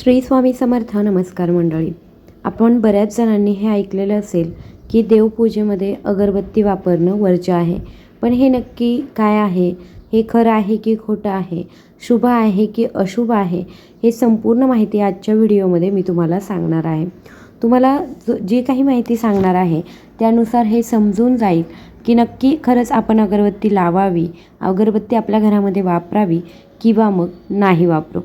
श्री स्वामी समर्थ नमस्कार मंडळी. आपण बऱ्याच जणांनी हे ऐकलेलं असेल की देवपूजेमध्ये अगरबत्ती वापरणं वर्ज्य आहे. पण हे नक्की काय आहे? हे खरं आहे की खोटं आहे? शुभ आहे की अशुभ आहे? हे संपूर्ण माहिती आजच्या व्हिडिओमध्ये मी तुम्हाला सांगणार आहे. तुम्हाला जी काही माहिती सांगणार आहे त्यानुसार हे समजून जाईल की नक्की खरंच आपण अगरबत्ती लावावी अगरबत्ती आपल्या घरामध्ये वापरावी किंवा मग नाही वापरू.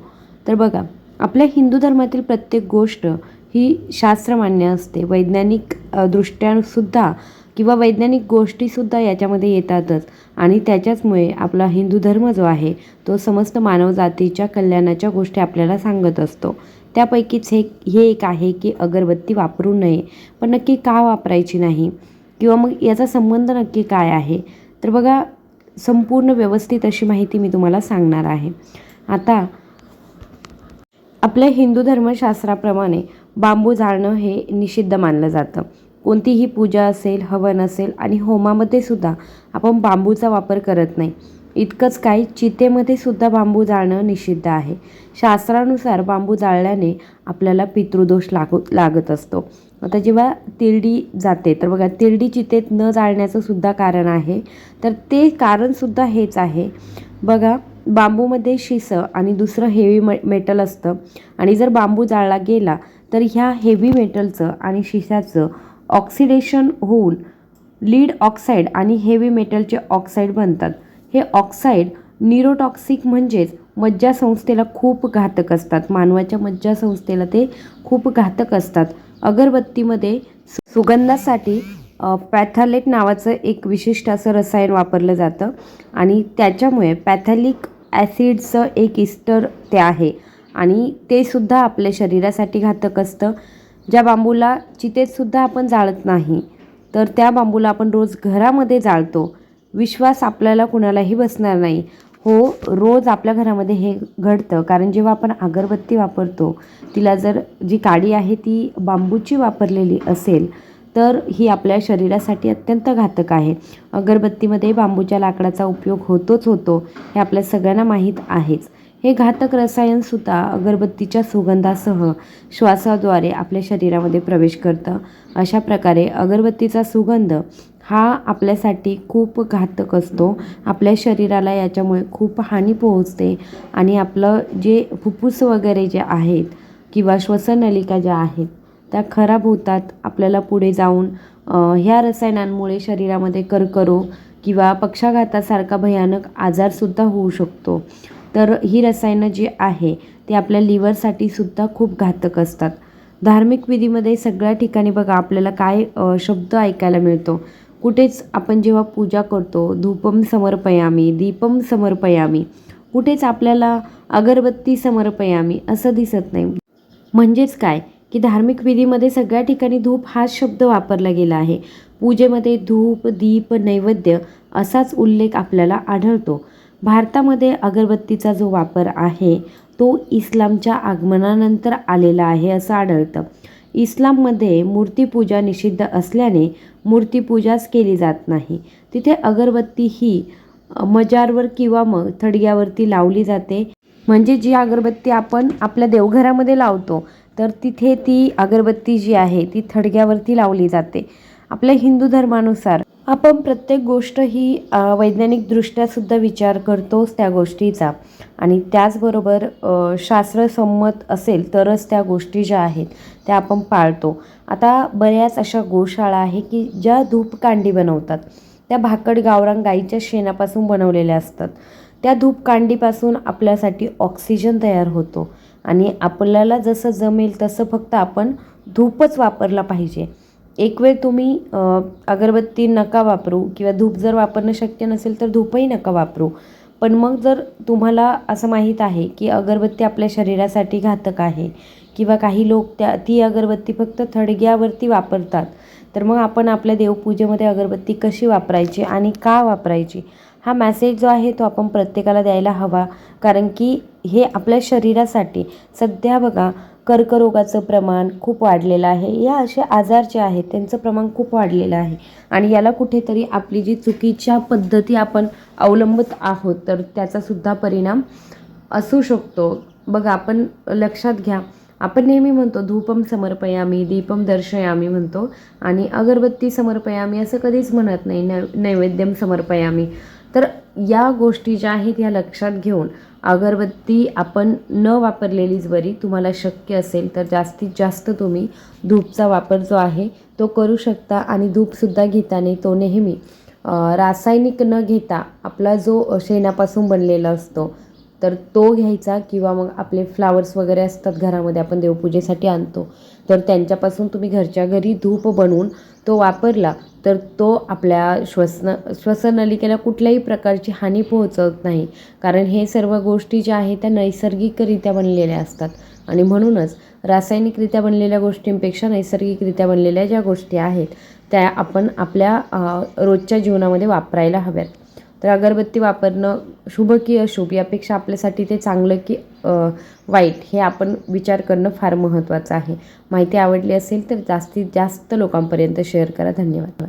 तर बघा आपल्या हिंदू धर्मातील प्रत्येक गोष्ट ही शास्त्रमान्य असते. वैज्ञानिक दृष्ट्यासुद्धा किंवा वैज्ञानिक गोष्टीसुद्धा याच्यामध्ये येतातच. आणि त्याच्याचमुळे आपला हिंदू धर्म जो आहे तो समस्त मानवजातीच्या कल्याणाच्या गोष्टी आपल्याला सांगत असतो. त्यापैकीच हे हे एक आहे की अगरबत्ती वापरू नये पण नक्की का वापरायची नाही? किंवा मग याचा संबंध नक्की काय आहे? तर बघा संपूर्ण व्यवस्थित अशी माहिती मी तुम्हाला सांगणार आहे. आता आपल्या हिंदू धर्मशास्त्राप्रमाणे बांबू जाळणं हे निषिद्ध मानलं जातं. कोणतीही पूजा असेल हवन असेल आणि होमामध्ये सुद्धा आपण बांबूचा वापर करत नाही. इतकंच काय चितेमध्ये सुद्धा बांबू जाळणं निषिद्ध आहे. शास्त्रानुसार बांबू जाळल्याने आपल्याला पितृदोष लागू लागत असतो. आता जेव्हा तिरडी जाते तर बघा तिरडी चितेत न जाळण्याचं सुद्धा कारण आहे. तर ते कारणसुद्धा हेच आहे. बघा बांबूमध्ये शिसं आणि दुसरं हेवी मे मेटल असतं. आणि जर बांबू जाळला गेला तर ह्या हेवी मेटलचं आणि शिशाचं ऑक्सिडेशन होऊन लीड ऑक्साईड आणि हेवी मेटलचे ऑक्साईड बनतात. हे ऑक्साईड न्यूरोटॉक्सिक म्हणजेच मज्जासंस्थेला खूप घातक असतात. मानवाच्या मज्जासंस्थेला ते खूप घातक असतात. अगरबत्तीमध्ये सुगंधासाठी पॅथॅलेट नावाचं एक विशिष्ट असं रसायन वापरलं जातं. आणि त्याच्यामुळे पॅथॅलिक ॲसिडचं एक इस्टर ते आहे. आणि ते सुद्धा आपल्या शरीरासाठी घातक असतं. ज्या बांबूला चितेतसुद्धा आपण जाळत नाही तर त्या बांबूला आपण रोज घरामध्ये जाळतो. विश्वास आपल्याला कुणालाही बसणार नाही. हो रोज आपल्या घरामध्ये हे घडतं. कारण जेव्हा आपण अगरबत्ती वापरतो तिला जर जी काडी आहे ती बांबूची वापरलेली असेल तर ही आपल्या शरीरासाठी अत्यंत घातक आहे. अगरबत्तीमध्ये बांबूच्या लाकडाचा उपयोग होतोच होतो हे आपल्या सगळ्यांना माहीत आहेच. हे घातक रसायनसुद्धा अगरबत्तीच्या सुगंधासह श्वासाद्वारे आपल्या शरीरामध्ये प्रवेश करतं. अशा प्रकारे अगरबत्तीचा सुगंध हा आपल्यासाठी खूप घातक असतो. आपल्या शरीराला याच्यामुळे खूप हानी पोहोचते आणि आपलं जे फुफ्फुस वगैरे जे आहेत किंवा श्वसननलिका ज्या आहेत त्या खराब होतात आपल्याला पुढे जाऊन ह्या रसायनांमुळे शरीरामध्ये कर्करोग किंवा पक्षाघातासारखा भयानक आजारसुद्धा होऊ शकतो. तर ही रसायनं जी आहे ती आपल्या लिव्हरसाठी सुद्धा खूप घातक असतात. धार्मिक विधीमध्ये सगळ्या ठिकाणी बघा आपल्याला काय शब्द ऐकायला मिळतो. कुठेच आपण जेव्हा पूजा करतो धूपम समर्पयामी दीपम समर्पयामी कुठेच आपल्याला अगरबत्ती समर्पयामी असं दिसत नाही. म्हणजेच काय? की धार्मिक विधीमध्ये सगळ्या ठिकाणी धूप हा शब्द वापरला गेला आहे. पूजेमध्ये धूप दीप नैवेद्य असाच उल्लेख आपल्याला आढळतो. भारतामध्ये अगरबत्तीचा जो वापर आहे तो इस्लामच्या आगमनानंतर आलेला आहे असं आढळतं. इस्लाममध्ये मूर्तीपूजा निषिद्ध असल्याने मूर्तीपूजाच केली जात नाही. तिथे अगरबत्ती ही मजारवर किंवा मग थडग्यावरती लावली जाते. म्हणजे जी अगरबत्ती आपण आपल्या देवघरामध्ये लावतो तर तिथे ती अगरबत्ती जी आहे ती थडग्यावरती लावली जाते. आपल्या हिंदू धर्मानुसार आपण प्रत्येक गोष्ट ही वैज्ञानिकदृष्ट्यासुद्धा विचार करतोच त्या गोष्टीचा. आणि त्याचबरोबर शास्त्रसंमत असेल तरच त्या गोष्टी ज्या आहेत त्या आपण पाळतो. आता बऱ्याच अशा गोशाळा आहे की ज्या धूपकांडी बनवतात. त्या भाकड गावरान गाईच्या शेणापासून बनवलेल्या असतात. त्या धूपकांडीपासून आपल्यासाठी ऑक्सिजन तयार होतो. आणि आपल्याला जसं जमेल तसं फक्त आपण धूपच वापरला पाहिजे. एक वेळ तुम्ही अगरबत्ती नका वापरू किंवा धूप जर वापरणं शक्य नसेल तर धूपही नका वापरू. पण मग जर तुम्हाला असं माहीत आहे की अगरबत्ती आपल्या शरीरासाठी घातक आहे किंवा काही लोक त्या ती अगरबत्ती फक्त थडग्यावरती वापरतात तर मग आपण आपल्या देवपूजेमध्ये अगरबत्ती कशी वापरायची आणि का वापरायची? हा मॅसेज जो आहे तो आपण प्रत्येकाला द्यायला हवा. कारण की हे आपल्या शरीरासाठी सध्या बघा कर्करोगाचं प्रमाण खूप वाढलेलं आहे. या असे आजार जे आहेत त्यांचं प्रमाण खूप वाढलेलं आहे. आणि याला कुठेतरी आपली जी चुकीच्या पद्धती आपण अवलंबत आहोत तर त्याचासुद्धा परिणाम असू शकतो. बघा आपण लक्षात घ्या. आपण नेहमी म्हणतो धूपम समर्पयामी दीपम दर्शयामी म्हणतो. आणि अगरबत्ती समर्पयामी असं कधीच म्हणत नाही नै नैवेद्यम समर्पयामी. तर या गोष्टी ज्या आहेत ह्या लक्षात घेऊन अगरबत्ती आपण न वापरलेलीच बरी तुम्हाला शक्य असेल तर जास्तीत जास्त तुम्ही धूपचा वापर जो आहे तो करू शकता आणि धूपसुद्धा घेताना तो नेहमी रासायनिक न घेता आपला जो शेणापासून बनलेला असतो तर तो घ्यायचा किंवा मग आपले फ्लावर्स वगैरे असतात घरामध्ये आपण देवपूजेसाठी आणतो तर त्यांच्यापासून तुम्ही घरच्या घरी धूप बनवून तो वापरला तर तो आपल्या श्वसन श्वसननलिकेला कुठल्याही प्रकारची हानी पोहोचवत नाही. कारण हे सर्व गोष्टी ज्या आहेत त्या नैसर्गिकरित्या बनलेल्या असतात. आणि म्हणूनच रासायनिकरित्या बनलेल्या गोष्टींपेक्षा नैसर्गिकरित्या बनलेल्या ज्या गोष्टी आहेत त्या आपण आपल्या रोजच्या जीवनामध्ये वापरायला हव्यात. तर अगरबत्ती वापरणं शुभ. की अशुभ यापेक्षा आपल्यासाठी ते चांगलं की वाईट हे आपण विचार करणं फार महत्त्वाचं आहे. माहिती आवडली असेल तर जास्तीत जास्त लोकांपर्यंत शेअर करा. धन्यवाद.